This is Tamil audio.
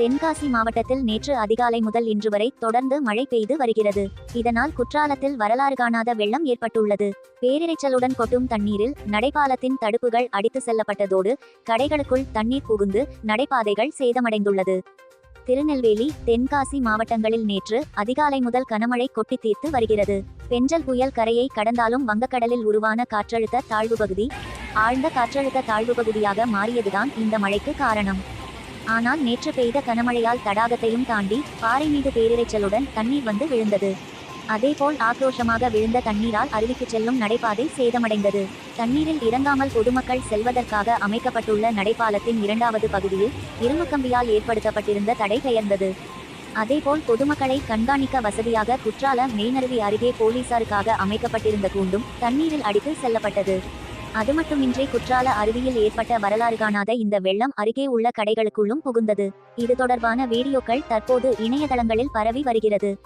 தென்காசி மாவட்டத்தில் நேற்று அதிகாலை முதல் இன்று வரை தொடர்ந்து மழை பெய்து வருகிறது. இதனால் குற்றாலத்தில் வரலாறு காணாத வெள்ளம் ஏற்பட்டுள்ளது. பேரிரைச்சலுடன் கொட்டும் தண்ணீரில் நடைபாலத்தின் தடுப்புகள் அடித்து செல்லப்பட்டதோடு கடைகளுக்குள் தண்ணீர் புகுந்து நடைபாதைகள் சேதமடைந்துள்ளது. திருநெல்வேலி தென்காசி மாவட்டங்களில் நேற்று அதிகாலை முதல் கனமழை கொட்டி தீர்த்து வருகிறது. பெஞ்சல் புயல் கரையை கடந்தாலும் வங்கக்கடலில் உருவான காற்றழுத்த தாழ்வு பகுதி ஆழ்ந்த காற்றழுத்த தாழ்வு பகுதியாக மாறியதுதான் இந்த மழைக்கு காரணம். ஆனால் நேற்று பெய்த கனமழையால் தடாகத்தையும் தாண்டி பாறை மீது பேரிரைச்சலுடன் தண்ணீர் வந்து விழுந்தது. அதேபோல் ஆக்ரோஷமாக விழுந்த தண்ணீரால் அருவிக்கு செல்லும் நடைபாதை சேதமடைந்தது. தண்ணீரில் இறங்காமல் பொதுமக்கள் செல்வதற்காக அமைக்கப்பட்டுள்ள நடைபாலத்தின் இரண்டாவது பகுதியில் இரும்பு கம்பியால் ஏற்படுத்தப்பட்டிருந்த தடை பெயர்ந்தது. அதேபோல் பொதுமக்களை கண்காணிக்க வசதியாக குற்றால மெய்நருவி அருகே போலீசாருக்காக அமைக்கப்பட்டிருந்த கூண்டும் தண்ணீரில் அடித்து செல்லப்பட்டது. அது மட்டுமின்றி குற்றால அருவியில் ஏற்பட்ட வரலாறு காணாத இந்த வெள்ளம் அருகே உள்ள கடைகளுக்குள்ளும் புகுந்தது. இது தொடர்பான வீடியோக்கள் தற்போது இணையதளங்களில் பரவி வருகிறது.